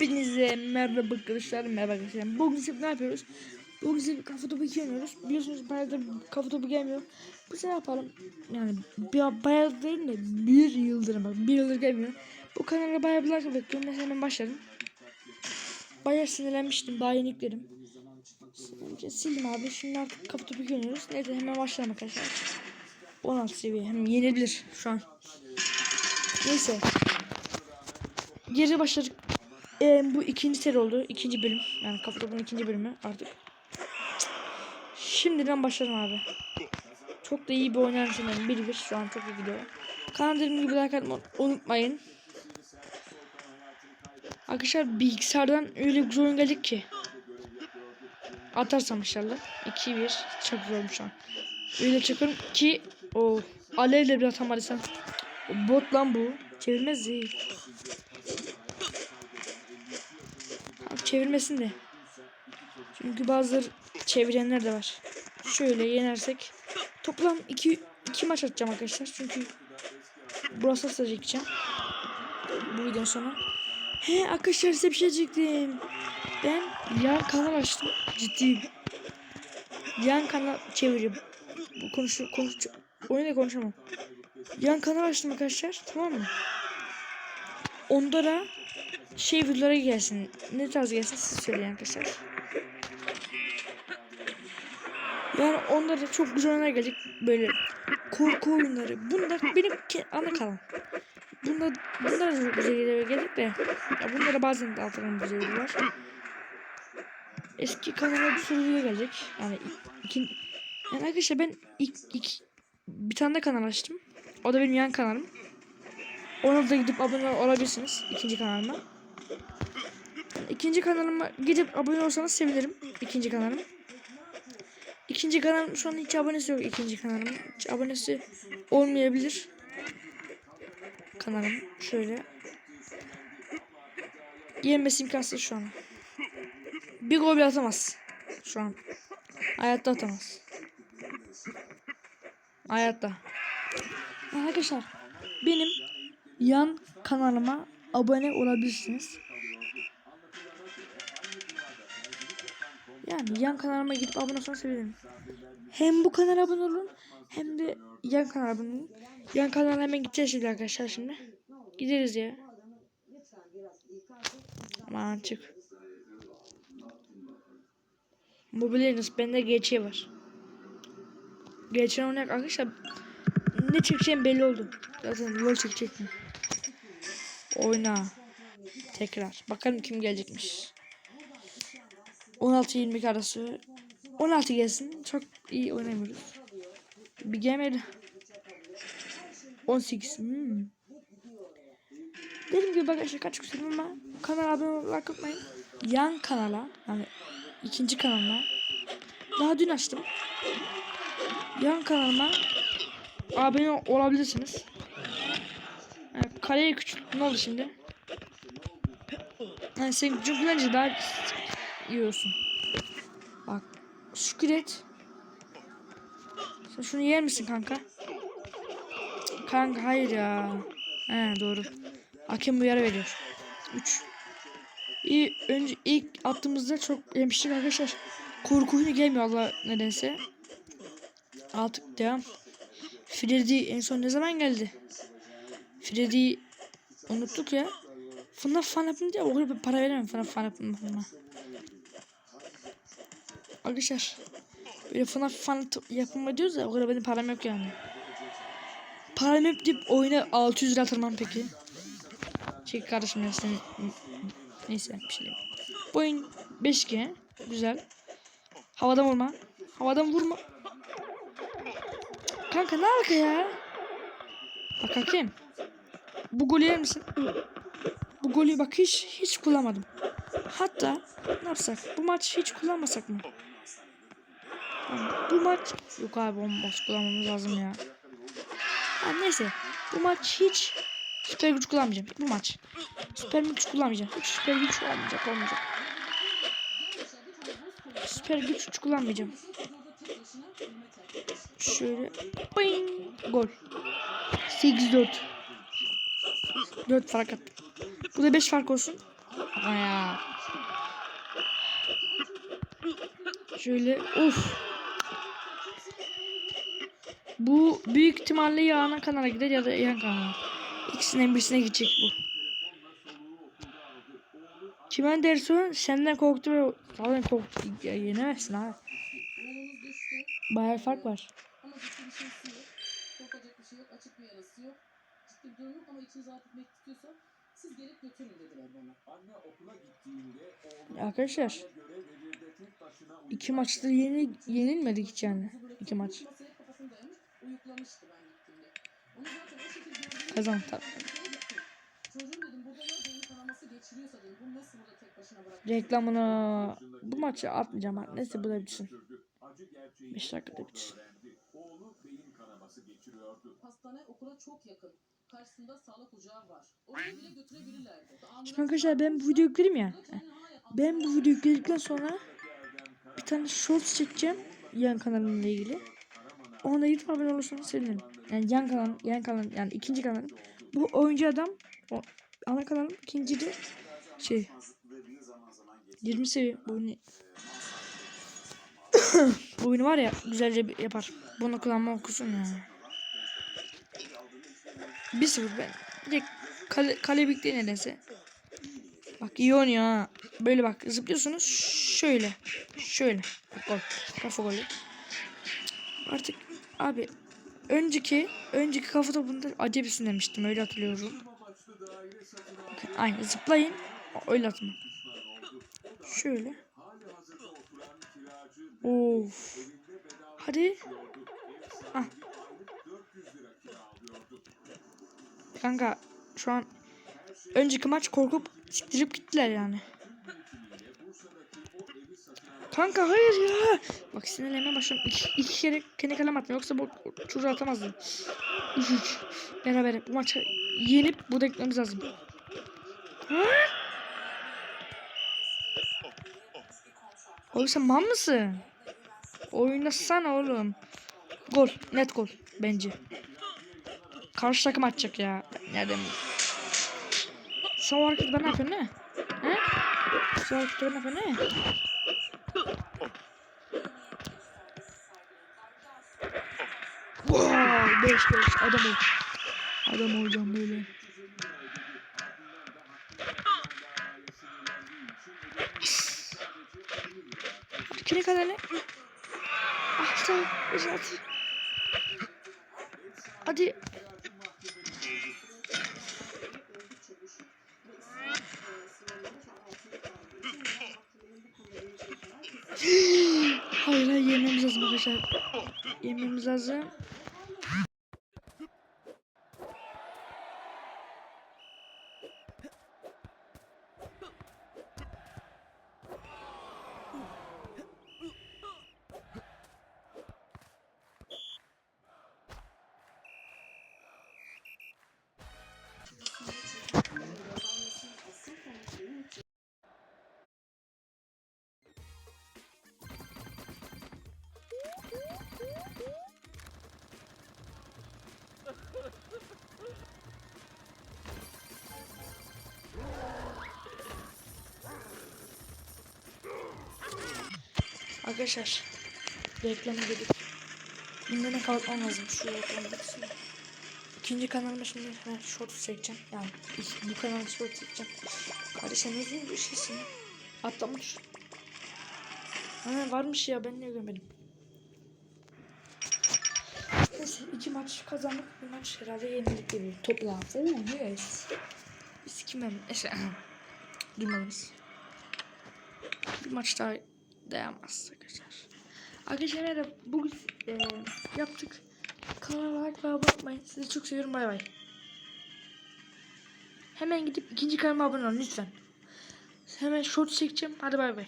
Hepinize merhaba arkadaşlar, merhaba arkadaşlar. Bugün size ne yapıyoruz? Bugün size kafa topu iki oynuyoruz. Biliyorsunuz bayağıdır kafa topu gelmiyor. Bu sefer yapalım. Yani bir bayağı değil de bir yıldır bak bir yıldır gelmiyor. Bu kanala bayağı bir like bekliyorum. Mesela hemen başladım. Bayağı sinirlenmiştim. Daha yeniklerim. Önce sildim abi. Şimdi artık kafa topu iki oynuyoruz. Neyse hemen başlayalım arkadaşlar. 16 seviye. Hem yenebilir şu an. Neyse. Geri başladık. Ee, bu ikinci seri oldu. ikinci bölüm. Yani kafa topunun ikinci bölümü artık. Şimdiden başladım abi. Çok da iyi bir oynarım sanırım. Bir bir şu an çok iyi gidiyor. Kanalım gibi like unutmayın. Arkadaşlar bilgisayardan öyle güzel oyun gelecek ki. Atarsam inşallah. 2-1 çok olmuş şu an. Öyle çıkıyorum ki o alevle bir atamadıysan. O bot lan bu. Çevirmez değil. Çevirmesin de. Çünkü bazıları çevirenler de var. Şöyle yenersek toplam 2 2 maç atacağım arkadaşlar. Çünkü burası sadece gideceğim. Bu videonun sonu. He arkadaşlar size bir şey diyecektim. Ben yan kanal açtım. Ciddiyim. Yan kanal çeviriyorum. Bu konuş konuş oyunda konuşamam. Yan kanal açtım arkadaşlar. Tamam mı? Onda da şey videolara gelsin. Ne tarz gelsin siz söyleyin arkadaşlar. Yani onda da çok güzel oyunlar gelecek. Böyle korku oyunları. Bunlar benim ana. Bunda, bunlar güzel videolar gelecek de. Ya bunlara bazen de altından güzel videolar. Eski kanala bir sürü video gelecek. Yani iki, yani arkadaşlar ben ilk, ilk bir tane de kanal açtım. O da benim yan kanalım. Ona da gidip abone olabilirsiniz. ikinci kanalıma. İkinci kanalıma gidip abone olsanız sevinirim. İkinci kanalım. İkinci kanalım şu an hiç abonesi yok ikinci kanalım. Hiç abonesi olmayabilir. Kanalım şöyle. Yenmesi imkansız şu an. Bir gol bile atamaz. Şu an. Hayatta atamaz. Hayatta. Arkadaşlar benim yan kanalıma abone olabilirsiniz. Yan kanalıma gidip abone olsanız sevinirim. Hem bu kanala abone olun hem de yan kanala abone olun. Yan kanala hemen gideceğiz şimdi arkadaşlar şimdi. Gideriz ya. Aman çık. Mobilyonuz bende GC var. Geçen oynayak arkadaşlar ne çekeceğim belli oldu. Zaten LOL çekecektim. Oyna. Tekrar. Bakalım kim gelecekmiş. 16-22 arası. 16 gelsin. Çok iyi oynamıyoruz. Bir gelmedi. 18. Hmm. Dediğim gibi arkadaşlar kaç küsürüm ama kanala abone olmayı unutmayın. Yan kanala yani ikinci kanalıma daha dün açtım. Yan kanalıma abone olabilirsiniz. Yani kaleyi küçült ne oldu şimdi? Yani sen gücün kullanınca daha iyi olsun. Bak şükür et. Sen şunu yer misin kanka? Kanka hayır ya. He doğru. Hakem uyarı veriyor. 3. İyi önce ilk attığımızda çok yemiştik arkadaşlar. Korku oyunu gelmiyor Allah nedense. Artık devam. Freddy en son ne zaman geldi? Freddy unuttuk ya. FNAF fan yapınca o kadar para veremem FNAF fan yapınca. Arkadaşlar böyle FNAF fan yapımı diyoruz ya o kadar benim param yok yani. Param yok deyip oyuna 600 lira atırmam peki. Çek kardeşim ya sen neyse bir şey diyeyim. Bu oyun 5G güzel. Havadan vurma. Havadan vurma. Kanka ne alaka ya? Bak hakem. Bu golü yer misin? Bu golü bak hiç hiç kullanmadım. Hatta ne yapsak? Bu maç hiç kullanmasak mı? Bu maç yok abi bomboş kullanmamız lazım ya. Ha, neyse. Bu maç hiç süper güç kullanmayacağım. Bu maç. Süper güç kullanmayacağım. Hiç süper güç olmayacak olmayacak. Süper güç hiç kullanmayacağım. Şöyle. Bing. Gol. 8-4. 4 fark attım. Bu da 5 fark olsun. Ama ya. Şöyle of. Bu büyük ihtimalle ya ana kanala gider ya da yan kanala. İkisinden birisine gidecek bu. Kimen dersi senden korktu ve zaten korktu. Ya, yenemezsin abi. Bayağı fark var. ama ciddi bir şeysi yok. Korkacak bir şey yok. Açık bir yarası yok. Ciddi bir durum yok ama içiniz rahat etmek istiyorsa siz gelip götürün dediler bana. Anne okula gittiğinde oğlu Arkadaşlar iki maçta yeni, yenilmedik hiç yani. İki maç. Uyuklamıştı ben gittiğimde. Onu zaten o şekilde gördüğümde Kazan tabii. Çocuğum dedim burada ya beyin kanaması geçiriyorsa dedim bunu nasıl burada tek başına bırakıyorsun? Reklamını bu maçı atmayacağım artık. Neyse bu da bitsin. götürdü. Acı gerçeği 5 dakikada bitsin. Oğlu beyin kanaması geçiriyordu. Hastane okula çok yakın. Karşısında sağlık ocağı var. Oraya bile götürebilirlerdi. Şimdi arkadaşlar ben bu videoyu yüklerim ya. Ben bu videoyu yükledikten sonra bir tane shorts çekeceğim yan kanalımla ilgili. Ona gidip abone olursanız sevinirim. Yani yan kanal, yan kanal yani ikinci kanalım. Bu oyuncu adam o ana kanalım ikinci de şey 20 seviye bu oyunu bu oyunu var ya güzelce bir yapar. Bunu kullanma okusun ya. 1-0 ben. Direkt kale, kale birlikte nedense. Bak iyi oynuyor ha. Böyle bak zıplıyorsunuz. Şöyle. Şöyle. Bak gol. Kafa golü. Artık abi önceki önceki kafa topunda acemisin demiştim öyle hatırlıyorum. Bakın, Aynı zıplayın. Öyle atma. Şöyle. Of. Hadi. Ah. Kanka şu an önceki maç korkup siktirip gittiler yani. Kanka hayır ya. Bak sinirlenmeye başladım. İki, iki kere kendi kalem attım. Yoksa bu çocuğu atamazdım. 3-3. Beraber bu maçı yenip bu da lazım. Ha? Oğlum mal mısın? Oynasana oğlum. Gol. Net gol. Bence. Karşı takım atacak ya. Nereden? Sen o ne yapıyorsun ne? He? Sen ne yapıyorsun ne? Wow, 5-5 adam ol. Adam olacağım böyle. Kire kadar ne? Ah tamam. Uzat. Hadi. Hayır hayır yememiz lazım arkadaşlar. Yememiz lazım. Arkadaşlar reklamı dedik. Gündeme kapatmam lazım şu reklamı bitsin. İkinci kanalıma şimdi hemen short çekeceğim. Yani bu kanalda short çekeceğim. Kardeş sen uzun bir şeysin. Atlamış. Ha varmış ya ben niye görmedim. İki maç kazandık. Bir maç herhalde yenildik gibi. Topla. Oh yes. Biz kime? Neyse. Durmalıyız. Bir maç daha dayanmaz arkadaşlar. Arkadaşlar merhaba. Bugün e, yaptık. Kanala like ve abone olmayı. Sizi çok seviyorum. Bay bay. Hemen gidip ikinci kanalıma abone olun lütfen. Hemen short çekeceğim. Hadi bay bay.